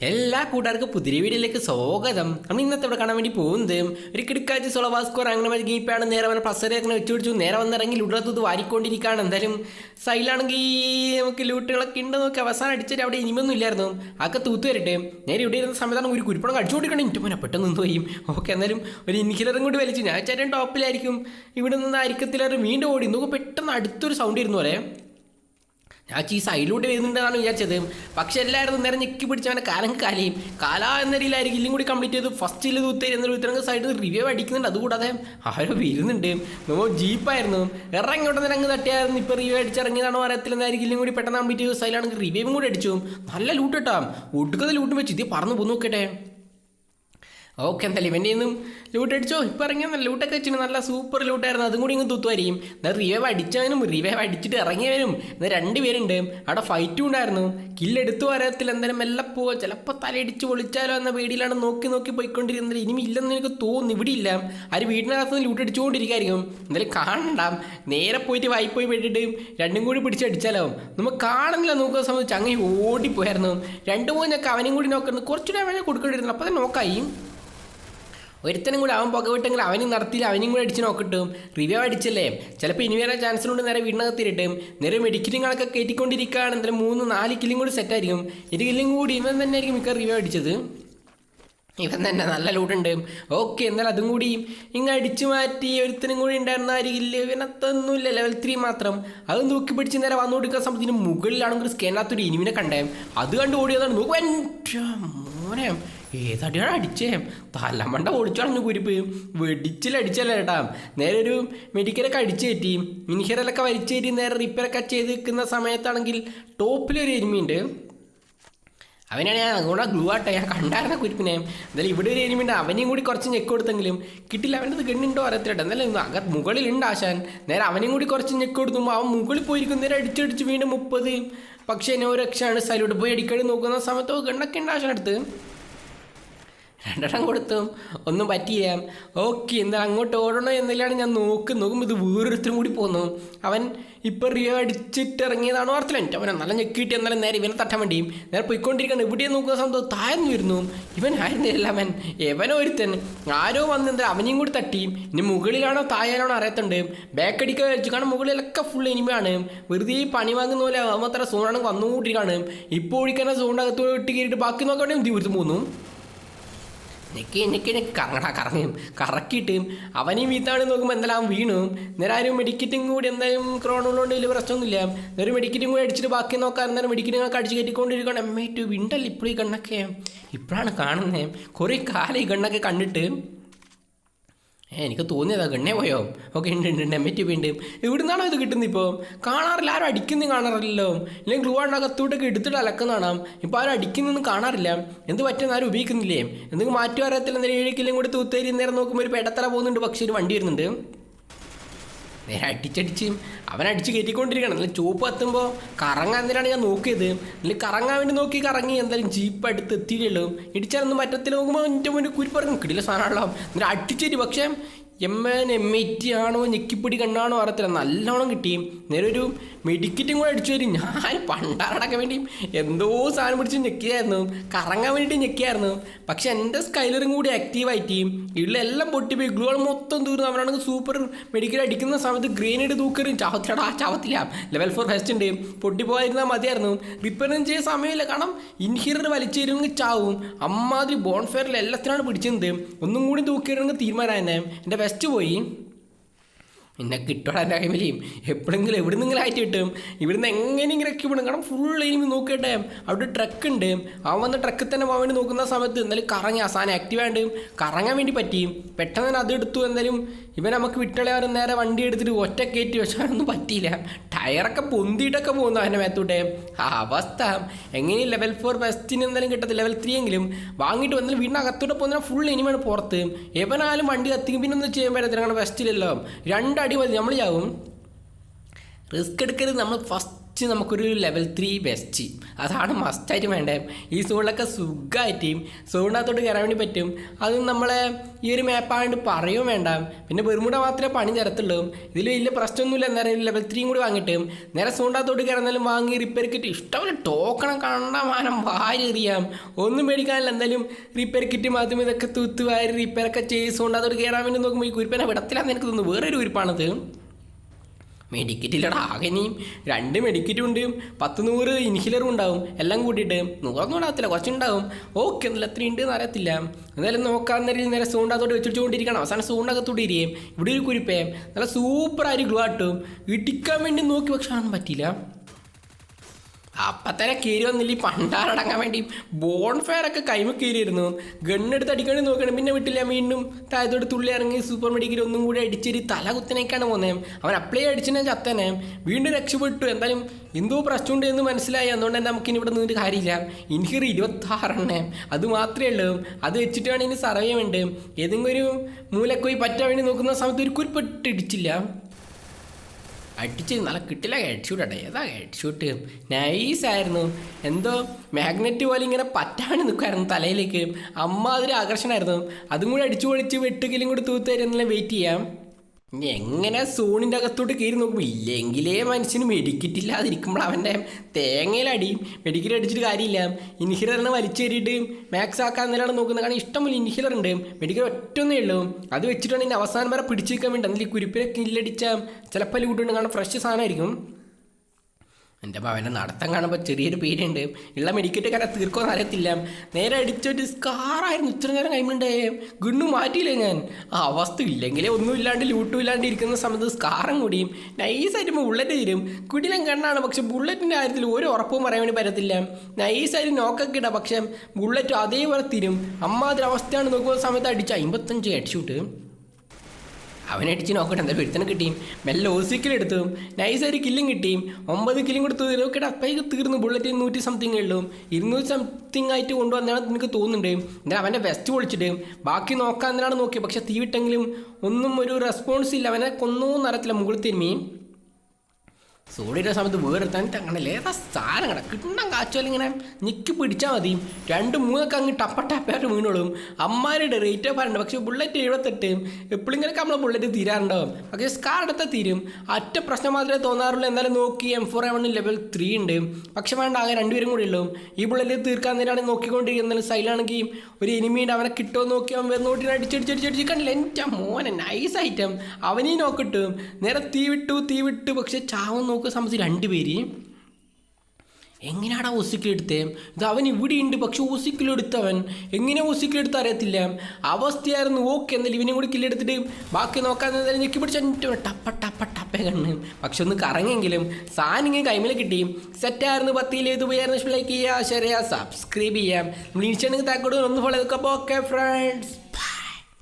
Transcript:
എല്ലാ കൂട്ടുകാർക്കും പുതിയ വീഡിയോയിലേക്ക് സ്വാഗതം. നമ്മൾ ഇന്നത്തെ ഇവിടെ കാണാൻ വേണ്ടി പോകുന്നത് ഒരു കിടക്കാച്ചി സൊളവാസ്കോർ അങ്ങനെ ഗീപ്പാണ് നേരെ വന്ന പ്രസരെ അങ്ങനെ വെച്ച് പിടിച്ചു നേരെ വന്നിറങ്ങി ലൂട്ടത്ത് വാരിക്കൊണ്ടിരിക്കുകയാണ്. എന്തായാലും സൈഡിലാണെങ്കിൽ നമുക്ക് ലൂട്ടുകളൊക്കെ ഉണ്ട് നോക്കി അവസാനം അടിച്ചിട്ട് അവിടെ ഇനിമൊന്നും ഇല്ലായിരുന്നു. അതൊക്കെ തൂത്ത് വരട്ടെ. നേരെ ഇവിടെ ഇരുന്ന സമയത്താണ് ഒരു കുരുപ്പണം അടിച്ചു കൊടുക്കണം. ഇറ്റു പെട്ടെന്ന് നിന്ന് പോയി. ഓക്കെ എന്നാലും ഒരു ഇൻഹിലറും കൂടി വലിച്ചു. ഞാൻ ചേട്ടൻ ടോപ്പിലായിരിക്കും ഇവിടെ നിന്ന് അരിക്കത്തിലൊരു വീണ്ടും ഓടി. നോക്കും പെട്ടെന്ന് അടുത്തൊരു സൗണ്ട് ഇരുന്നു പോലെ. ഞാൻ ഈ സൈഡിലൂടെ വരുന്നുണ്ടെന്നാണ് വിചാരിച്ചത്. പക്ഷെ എല്ലാവരും നേരെ ഞെക്കി പിടിച്ചവനെ കാലം കാലയും. കാല എന്ന രീതിയിലായിരിക്കും ഇല്ലും കൂടി കംപ്ലീറ്റ് ചെയ്ത് ഫസ്റ്റിൽ തൂത്തേരി എന്നൊരു ഉത്തരങ്ങൾ സൈഡിൽ റിവ്യൂ അടിക്കുന്നുണ്ട്. അതുകൂടാതെ ആരോ വരുന്നുണ്ട്. നമ്മൾ ജീപ്പായിരുന്നു ഇറങ്ങി നിരങ്ങ് തട്ടിയായിരുന്നു. ഇപ്പോൾ റിവ്യൂ അടിച്ചിറങ്ങിയതാണോ അറിയത്തില്ലെന്നായിരിക്കും ഇല്ലും കൂടി പെട്ടെന്ന് കംപ്ലീറ്റ് ചെയ്ത് സൈഡിലാണെങ്കിൽ റിവ്യൂവും കൂടി അടിച്ചു. നല്ല ലൂട്ട് കിട്ടാം. ഒടുക്കത്തെ ലൂട്ടും വെച്ച്. ഇത് പറന്ന് പോന്നു നോക്കട്ടെ. ഓക്കെ എന്തായാലും ഇവന്റെ നിന്നും ലൂട്ട് അടിച്ചോ? ഇപ്പം ഇറങ്ങിയ ലൂട്ടൊക്കെ വെച്ചിട്ട് നല്ല സൂപ്പർ ലൂട്ടായിരുന്നു അതും കൂടി ഇങ്ങ് തൂത്തുമായിരിക്കും എന്നാൽ റിവേവ് അടിച്ചവനും റിവേവ് അടിച്ചിട്ട് ഇറങ്ങിയവനും എന്നാൽ രണ്ട് പേരുണ്ട് അവിടെ ഫൈറ്റും ഉണ്ടായിരുന്നു. കില്ലെടുത്തു വരത്തിൽ എന്തായാലും മെല്ലെ പോവുക. ചിലപ്പോൾ തലയിടിച്ച് പൊളിച്ചാലോ എന്ന പേടിയിലാണ് നോക്കി നോക്കി പോയിക്കൊണ്ടിരുന്നത്. ഇനിയും ഇല്ലെന്ന് എനിക്ക് തോന്നുന്നു. ഇവിടെ ഇല്ല. ആര് വീടിനകത്ത് ലൂട്ട് അടിച്ചുകൊണ്ടിരിക്കുമായിരിക്കും എന്തായാലും കാണണ്ട. നേരെ പോയിട്ട് വായിപ്പോയി പെട്ടിട്ട് രണ്ടും കൂടി പിടിച്ചടിച്ചാലോ നമുക്ക് കാണുന്നില്ല. നോക്കുന്ന സമയത്ത് ചങ്ങി ഓടിപ്പോയായിരുന്നു. രണ്ടു മൂന്നൊക്കെ അവനും കൂടി നോക്കുന്നത് കുറച്ചുകൂടെ അവനെ കൊടുക്കേണ്ടിരുന്നു അപ്പോൾ തന്നെ നോക്കായി. ഒരുത്തനും കൂടി അവൻ പുകവിട്ടെങ്കിൽ അവനും നടത്തിയില്ല അവനും കൂടെ അടിച്ച് നോക്കിട്ടും. റിവ്യൂ അടിച്ചല്ലേ? ചിലപ്പോൾ ഇനി വരാൻ ചാൻസ് കൊണ്ട് നേരെ വീടിനകത്തിരിട്ടും. നേരെ മെഡിക്കലിങ്ങളൊക്കെ കയറ്റിക്കൊണ്ടിരിക്കുകയാണ് എന്തായാലും മൂന്ന് നാല് കില്ലും കൂടി സെറ്റായിരിക്കും ഒരു കില്ലും കൂടി ഇവൻ തന്നെ ആയിരിക്കും മിക്ക റിവ്യൂ അടിച്ചത്. ഇവൻ തന്നെ നല്ല ലൂട്ടുണ്ട് ഓക്കെ എന്നാൽ അതും കൂടി. ഇങ്ങ് അടിച്ചു മാറ്റി ഒരുത്തനും കൂടി ഉണ്ടായിരുന്ന അരികില്ല ഇവനത്തൊന്നുമില്ല ലെവൽ ത്രീ മാത്രം. അത് നോക്കി പിടിച്ച് നേരെ വന്നു കൊടുക്കുന്ന സമയത്തിന് മുകളിലാണെങ്കിൽ സ്കാനകത്തൊരു ഇനിമിനെ കണ്ടേ. അത് കണ്ട് ഓടിയതാണ്. നോക്കും എന്റെ മോനെ. ഏതടിയാണ് അടിച്ചേ? തലമണ്ട ഒളിച്ചളഞ്ഞു കുരിപ്പ്. വെടിച്ചിലടിച്ചല്ലേ ചേട്ടാ നേരെ ഒരു മെഡിക്കലൊക്കെ അടിച്ചു കയറ്റി. ഇൻഹിയറലൊക്കെ വലിച്ചു നേരെ റിപ്പയറൊക്കെ ചെയ്ത് നിൽക്കുന്ന സമയത്താണെങ്കിൽ ടോപ്പിലൊരു എരുമിയുണ്ട് അവനാണ് ഞാൻ അങ്ങോട്ട് ഗ്ലൂ ആട്ടെ ഞാൻ കണ്ടായിരുന്ന കുരിപ്പിനെ. എന്തായാലും ഇവിടെ ഒരു എനിമിണ്ട് അവനെയും കൂടി കുറച്ച് ഞെക്ക് കൊടുത്തെങ്കിലും കിട്ടില്ല. അവന്റെ അത് ഗണ്ണുണ്ടോ അറിയത്തില്ല. എന്തായാലും അക മുകളിലുണ്ട് ആശാൻ. നേരെ അവനെയും കൂടി കുറച്ച് ഞെക്ക് കൊടുക്കുമ്പോൾ അവൻ മുകളിൽ പോയിരിക്കും നേരെ അടിച്ചടിച്ച് വീണ്ടും മുപ്പത്. പക്ഷേ എന്നെ ഒരു രക്ഷയാണ് സൈലോട്ട് പോയി അടിക്കടി നോക്കുന്ന സമയത്ത് ഗണ്ണൊക്കെ ഉണ്ട് ആശാൻ അടുത്ത്. രണ്ടെണ്ണം കൊടുത്തും ഒന്നും പറ്റിയില്ല. ഓക്കെ എന്നാൽ അങ്ങോട്ട് ഓടണോ എന്നല്ലാണ് ഞാൻ നോക്കും നോക്കുമ്പോൾ ഇത് വേറൊരുത്തരും കൂടി പോന്നു. അവൻ ഇപ്പം റിയോ അടിച്ചിട്ട് ഇറങ്ങിയതാണ് ഓർത്തില്ല എനിക്ക് അവനെ നല്ല ഞെക്കിയിട്ട് എന്നാലും നേരെ ഇവനെ തട്ടാൻ വേണ്ടിയും നേരെ പോയിക്കൊണ്ടിരിക്കണം ഇവിടെ നോക്കുന്ന സമയത്ത് താഴ്ന്നു വരുന്നു. ഇവൻ ആയിരുന്നില്ല അവൻ? എവനോ ഒരുത്തൻ. ആരോ വന്ന് എന്താ അവനെയും കൂടി തട്ടിയും ഇനി മുകളിലാണോ താഴെയാണോ അറിയത്തുണ്ട്. ബാക്കടിക്കാൻ വെച്ചു കാരണം മുകളിലൊക്കെ ഫുൾ ഇനിമയാണ് വെറുതെ പണി വാങ്ങുന്ന പോലെ അവൻ അത്ര സോണാണെങ്കിൽ വന്നുകൊണ്ടിരിക്കുകയാണ്. ഇപ്പോൾ ഒഴിക്കാൻ സോണിനകത്ത് ഇട്ട് കയറിയിട്ട് ബാക്കി നോക്കണേ ദിവസം പോന്നു. ഞെക്കി ഞെക്കി കറങ്ങടാ കറങ്ങും. കറക്കിയിട്ട് അവനെയും വീത്താണ് നോക്കുമ്പോൾ എന്തെല്ലാം വീണു. നേരെ ആരും മെഡിക്കറ്റും കൂടി എന്തായാലും ക്രോണുള്ളതുകൊണ്ട് വലിയ പ്രശ്നമൊന്നുമില്ല. നേരം മെഡിക്കറ്റും കൂടി അടിച്ചിട്ട് ബാക്കി നോക്കാൻ നേരം മെഡിക്കറ്റുകളൊക്കെ അടിച്ച് കയറ്റിക്കൊണ്ടിരിക്കണം എം ഐ ടു വിണ്ടല്ല ഇപ്പോഴും ഈ കണ്ണൊക്കെ? ഇപ്പോഴാണ് കാണുന്നത് കുറേ കാലം ഈ കണ്ണൊക്കെ കണ്ടിട്ട് എനിക്ക് തോന്നിയതാ ഗണ്ണേ പോയോ? ഓക്കെ ഉണ്ട് ഉണ്ട് ഉണ്ട്. എം ടി ഉണ്ട്. എവിടുന്നാണോ ഇത് കിട്ടുന്നത് ഇപ്പോൾ കാണാറില്ല. ആരും അടിക്കുന്നത് കാണാറില്ലല്ലോ. ഇല്ലെങ്കിൽ ഗ്ലൂ ആണ് കത്തൂട്ടൊക്കെ എടുത്തിട്ട് അലക്കുന്നതാണ്? ഇപ്പോൾ ആരും അടിക്കുന്നൊന്നും കാണാറില്ല. എന്ത് പറ്റുന്ന ആരും ഉപയോഗിക്കുന്നില്ലേ? എന്തെങ്കിലും മാറ്റി അറിയത്തില്ല എന്തെങ്കിലും ഏഴ് കൂടി തൂത്തേരി നേരം നോക്കുമ്പോൾ ഒരു പെടത്തറ പോകുന്നുണ്ട്. പക്ഷേ ഒരു വണ്ടി വരുന്നുണ്ട്. നേരെ അടിച്ചടിച്ച് അവൻ അടിച്ച് കയറ്റിക്കൊണ്ടിരിക്കണം. നല്ല ചുവപ്പ് എത്തുമ്പോൾ കറങ്ങാൻ എന്തിനാണ് ഞാൻ നോക്കിയത്? അല്ലെങ്കിൽ കറങ്ങാൻ വേണ്ടി നോക്കി കറങ്ങി എന്തായാലും ജീപ്പ് അടുത്ത് എത്തിയില്ലല്ലോ ഇടിച്ചാലൊന്നും പറ്റത്തില്ല നോക്കുമ്പോൾ എന്റെ മുന്നിൽ കുരിപ്പറങ്ങും. കിടില സാധനമാണല്ലോ എന്നിട്ട് അടിച്ചേരി പക്ഷേ എം എൻ എം ഐ ടി ആണോ ഞെക്കിപ്പിടി കണ്ണാണോ അറിയത്തില്ല. നല്ലോണം കിട്ടിയും നേരെ ഒരു മെഡിക്കറ്റും കൂടെ അടിച്ചു തരും. ഞാൻ പണ്ടാറടക്കാൻ വേണ്ടി എന്തോ സാധനം പിടിച്ച് ഞെക്കിയായിരുന്നു. കറങ്ങാൻ വേണ്ടി ഞെക്കിയായിരുന്നു. പക്ഷെ എന്റെ സ്കൈലറും കൂടി ആക്റ്റീവായിട്ട് എല്ലാം പൊട്ടിപ്പോയി. ഗ്ലൂകൾ മൊത്തം തീർന്നു. അവരാണെങ്കിൽ സൂപ്പർ മെഡിക്കൽ അടിക്കുന്ന സമയത്ത് ഗ്രീനേഡ് തൂക്കറും ചാവത്തിലടാ ചാവത്തില്ല. ലെവൽ ഫോർ ഫസ്റ്റ് ഉണ്ട്. പൊട്ടിപ്പോയിരുന്നാൽ മതിയായിരുന്നു. റിപ്പയറിങ് ചെയ്യുന്ന സമയമില്ല. കാരണം ഇൻഹിയർ വലിച്ചേരുമെങ്കിൽ ചാവും. അമ്മാതിരി ബോൺഫെയറിൽ എല്ലാത്തിനാണ് പിടിച്ചത്. ഒന്നും കൂടി തൂക്കിയിരുന്നെങ്കിൽ തീരുമാനം തന്നെ എന്റെ വെസ്റ്റ് പോയി. എന്നെ കിട്ടാൻ ടൈമിലെയും എപ്പോഴെങ്കിലും എവിടെ നിന്നെങ്കിലും ആയിട്ട് കിട്ടും? ഇവിടുന്ന് എങ്ങനെയെങ്കിലും വിടും കാരണം ഫുൾ ഇനി നോക്കട്ടെ അവിടെ ട്രക്ക് ഉണ്ട്. അവൻ വന്ന ട്രക്കിൽ തന്നെ പോകാൻ വേണ്ടി നോക്കുന്ന സമയത്ത് എന്തായാലും കറങ്ങി ആ സാധനം ആക്റ്റീവ് ആയിട്ട് കറങ്ങാൻ വേണ്ടി പറ്റിയും. പെട്ടെന്ന് തന്നെ അത് എടുത്തു എന്തായാലും ഇവൻ നമുക്ക് വിട്ടളയാറും നേരെ വണ്ടി എടുത്തിട്ട് ഒറ്റ കയറ്റി വെച്ചാലൊന്നും പറ്റിയില്ല. ടയറൊക്കെ പൊന്തിയിട്ടൊക്കെ പോകുന്നു അവന്റെ മേത്തൂട്ടെ. ആ അവസ്ഥ. എങ്ങനെയും ലെവൽ ഫോർ ബെസ്റ്റിന് എന്തായാലും കിട്ടത്തില്ല. ലെവൽ ത്രീ എങ്കിലും വാങ്ങിയിട്ട് വന്നാലും വീടിനകത്തൂടെ പോകുന്ന ഫുൾ ഇനിമാണ് പുറത്ത്. എവനാലും വണ്ടി കത്തിക്കും. പിന്നെ ഒന്നും ചെയ്യാൻ പറ്റത്തില്ല. കാരണം ബെസ്റ്റിലല്ലോ രണ്ടടി മതി നമ്മൾ ചാവും റിസ്ക് എടുക്കരുത്. നമ്മൾ ഫസ്റ്റ് ഫസ്റ്റ് നമുക്കൊരു ലെവൽ ത്രീ വെസ്റ്റ് അതാണ് മസ്റ്റായിട്ട് വേണ്ടത്. ഈ സോണിലൊക്കെ സുഖമായിട്ട് സോണിനകത്തോട്ട് കയറാൻ വേണ്ടി പറ്റും. അതും നമ്മളെ ഈ ഒരു മാപ്പായതുകൊണ്ട് പറയുകയും വേണ്ട. പിന്നെ ബെർമുട മാത്രമേ പണി തരത്തുള്ളൂ. ഇതിൽ വലിയ പ്രശ്നമൊന്നുമില്ല. എന്തായാലും ലെവൽ ത്രീയും കൂടി വാങ്ങിയിട്ട്. നേരെ സോണിനകത്തോട്ട് കയറുന്നാലും വാങ്ങി റിപ്പയർ കിറ്റ് ഇഷ്ടംപോലെ ടോക്കണം കണ്ടമാനം വാരി എറിയാം. ഒന്നും മേടിക്കാനില്ല എന്തായാലും റിപ്പയർ കിറ്റ് മാത്രം ഇതൊക്കെ തൂത്ത് വാരി റിപ്പയർ ഒക്കെ ചെയ്ത് സോണിനകത്തോട്ട് കയറാൻ വേണ്ടി നോക്കുമ്പോൾ ഈ കുരിപ്പനെ വിടത്തില്ലാന്ന് എനിക്ക് തോന്നുന്നു. വേറൊരു കുരിപ്പാണത്. മെഡിക്കറ്റ് ഇല്ലടാ ആകെ രണ്ട് മെഡിക്കറ്റും ഉണ്ട് പത്ത് നൂറ് ഇൻഹിലറും ഉണ്ടാവും എല്ലാം കൂട്ടിയിട്ട്. നൂറൊന്നും ഉണ്ടാകത്തില്ല കുറച്ചുണ്ടാവും. ഓക്കെ എന്നാലും എത്ര ഉണ്ട് എന്ന് അറിയത്തില്ല. എന്നാലും നോക്കാൻ നേരം നേരെ സൂണ്ടകത്തോട്ട് വെച്ചിട്ടുകൊണ്ടിരിക്കണം അവസാനം സൂണ്ടകത്തോട്ട് ഇരിക്കുകയും ഇവിടെ ഒരു കുരിപ്പേ. നല്ല സൂപ്പർ ആയിട്ട് ഗ്ലൂ ആട്ടും. ഇടിക്കാൻ വേണ്ടി നോക്കി പക്ഷെ കാണാൻ പറ്റിയില്ല. അപ്പം തന്നെ കീരി വന്നില്ല പണ്ടാറടങ്ങാൻ വേണ്ടി ബോൺ ഫയർ ഒക്കെ കൈമ കീരിയിരുന്നു ഗണ്ണെടുത്ത് അടിക്കണി നോക്കണം. പിന്നെ വിട്ടില്ല വീണ്ടും താഴത്തോട് തുള്ളി ഇറങ്ങി സൂപ്പർ മെഡിക്കൽ ഒന്നും കൂടി അടിച്ചൊരു തല കുത്തനേക്കാണ് പോകുന്നത് അവൻ അപ്ലൈ അടിച്ചിനെ ചത്തനെ വീണ്ടും രക്ഷപ്പെട്ടു. എന്തായാലും എന്തോ പ്രശ്നമുണ്ട് എന്ന് മനസ്സിലായി. അതുകൊണ്ട് തന്നെ നമുക്കിനി ഇവിടെ നിന്നിട്ട് കാര്യമില്ല. ഇൻഹിർ ഇരുപത്താറെണ്ണേ. അത് മാത്രമേ ഉള്ളൂ. അത് വെച്ചിട്ട് വേണം ഇനി സർവേ ഉണ്ട് ഏതെങ്കിലും ഒരു മൂലക്കോയി പറ്റാൻ വേണ്ടി നോക്കുന്ന സമയത്ത് ഒരു കുരിപ്പെട്ട് ഇടിച്ചില്ല അടിച്ച് നല്ല കിട്ടില്ല ഹെഡ് ഷൂട്ട് അട്ടെ ഏതാ ഹെഡ് ഷൂട്ട് നൈസായിരുന്നു എന്തോ മാഗ്നറ്റ് പോലെ ഇങ്ങനെ പറ്റാണ്ട് നിൽക്കുമായിരുന്നു തലയിലേക്ക്. അമ്മ അതൊരു ആകർഷണമായിരുന്നു. അതും കൂടി അടിച്ചു പൊളിച്ച് വെട്ടുകിലും കൂടി തൂത്ത് വെയിറ്റ് ചെയ്യാം. എങ്ങനെ സൂണിന്റെ അകത്തോട്ട് കയറി നോക്കും ഇല്ലെങ്കിലേ മനുഷ്യന് മെഡിക്കറ്റ് അവന്റെ തേങ്ങയിലടിയും മെഡിക്കറ്റ് അടിച്ചിട്ട് കാര്യമില്ല. ഇൻഹിലറിനെ വലിച്ചേരിയിട്ട് മാക്സ് ആക്കാൻ നിലാണ് നോക്കുന്നത്. കാരണം ഇഷ്ടംപോലെ ഇൻഹിലർ ഉണ്ട്. മെഡിക്കൽ ഒറ്റൊന്നേ ഉള്ളൂ. അത് വെച്ചിട്ടാണ് ഇതിന്റെ അവസാനം വരെ പിടിച്ചു വെക്കാൻ വേണ്ടി. അതിൽ കുരിപ്പിനെ കില്ലടിച്ച ചിലപ്പോൾ ലൂട്ടുണ്ട് കാരണം ഫ്രഷ് സാധനമായിരിക്കും. എന്റെ അവന്റെ നടത്തം കാണുമ്പോൾ ചെറിയൊരു പേടിയുണ്ട്. ഇള്ള മെഡിക്കറ്റ് കാരണം തീർക്കുമെന്ന് അറിയത്തില്ല. നേരെ അടിച്ചൊരു സ്കാറായിരുന്നു ഇത്ര നേരം കൈമുണ്ടേ. ഗുണ്ണു മാറ്റിയില്ലേ ഞാൻ. ആ അവസ്ഥ ഇല്ലെങ്കിലേ ഒന്നും ഇല്ലാണ്ട് ലൂട്ടും ഇല്ലാണ്ട് ഇരിക്കുന്ന സമയത്ത് സ്കാറും കൂടിയും നൈസായിട്ട് ബുള്ളറ്റ് തീരും കുടിലം കണ്ണാണ്. പക്ഷെ ബുള്ളറ്റിന്റെ കാര്യത്തിൽ ഒരു ഉറപ്പും പറയാൻ വേണ്ടി പറ്റത്തില്ല. നൈസായിട്ട് നോക്കൊക്കെ ഇടാം. പക്ഷെ ബുള്ളറ്റ് അതേപോലെ തീരും. അമ്മാതിരി അവസ്ഥയാണ് നോക്കുന്ന സമയത്ത് അടിച്ച അമ്പത്തഞ്ച് ഹെഡ് അവനടിച്ച് നോക്കട്ടെ എന്തായാലും ഒരുത്തനെ കിട്ടിയും മെല്ലെ ഓസിക്കൽ എടുത്തും. നൈസായിട്ട് കില്ലും കിട്ടിയും ഒമ്പത് കില്ലും കൊടുത്തു. നോക്കട്ടെ അപ്പേക്ക് തീർന്നു. ബുള്ളറ്റ് നൂറ്റി സംതിങ് ഉള്ളൂ. ഇരുന്നൂറ്റി സംതിങ് ആയിട്ട് കൊണ്ടുവന്നാണ് നിനക്ക് തോന്നുന്നുണ്ട്. എന്നാൽ അവന്റെ വെസ്റ്റ് പൊളിച്ചിട്ട്. ബാക്കി നോക്കാൻ നോക്കിയത് പക്ഷേ തീ വിട്ടെങ്കിലും ഒന്നും ഒരു റെസ്പോൺസ് ഇല്ല. അവനെ കൊന്നോന്ന് അറിയത്തില്ല മുകളിൽ തിരുമ്മി സോഡിയുടെ സമയത്ത് വേറെത്താൻ അങ്ങനെ ഏതാ കട കിട്ടണം കാച്ചുവല്ല ഇങ്ങനെ ഞെക്കി പിടിച്ചാൽ മതി. രണ്ട് മൂന്നൊക്കെ അങ്ങ് ടപ്പ ടപ്പായിട്ട് വീണോളും. അമ്മാരുടെ റേറ്റ് പറയണ്ട പക്ഷേ ബുള്ളറ്റ് എഴുപത്തെട്ട്. എപ്പോഴും ഇങ്ങനെ നമ്മളെ ബുള്ളറ്റ് തീരാറുണ്ടാവും പക്ഷേ സ്കാർ എടുത്താൽ തീരും. അറ്റ പ്രശ്നം മാത്രമേ തോന്നാറുള്ളൂ. എന്നാലും നോക്കി M four A one level three ഉണ്ട്. പക്ഷെ വേണ്ട ആകെ രണ്ടുപേരും കൂടി ഉള്ളൂ. ഈ ബുള്ളറ്റ് തീർക്കാൻ നേരാണ് നോക്കിക്കൊണ്ടിരിക്കുന്നത്. സൈലാണെങ്കിൽ ഒരു എനിമീണ്ട് അവനെ കിട്ടുമോ നോക്കി അവൻ നോട്ടി അടിച്ചടിച്ചടിച്ചടിച്ച് കണ്ടില്ല? എന്റെ മോനെ നൈസ് ഐറ്റം അവനെയും നോക്കിട്ടും. നേരെ തീ വിട്ടു തീ വിട്ടു. പക്ഷെ ചാവൻ നോക്കുക സംബന്ധിച്ച് രണ്ടുപേര് എങ്ങനെയാടാ ഒസിക്കിലെടുത്തേ? ഇത് അവൻ ഇവിടെ ഉണ്ട് പക്ഷെ ഒസിക്കിലെടുത്തവൻ എങ്ങനെ ഒസിക്കിലെടുത്ത അറിയത്തില്ല. അവസ്ഥയായിരുന്നു ഓക്കെ എന്നാലും ഇവനെ കൂടി കില്ലെടുത്തിട്ട് ബാക്കി നോക്കാൻ ഞെക്കി പിടിച്ച ടപ്പ ടപ്പ ടപ്പ കണ്ണ്. പക്ഷെ ഒന്ന് കറങ്ങെങ്കിലും സാധനം കൈമിൽ കിട്ടി. സെറ്റായിരുന്നു പത്തിയിൽ ഇത് ഉപയോഗിക്കുന്ന ലൈക്ക് ചെയ്യുക ഷെയർ ചെയ്യുക സബ്സ്ക്രൈബ് ചെയ്യാം നമ്മൾ ഇൻസ്റ്റാണെങ്കിൽ താക്കോട് ഒന്ന് ഫോളോ ചെയ്തൊക്കെ. Okay friends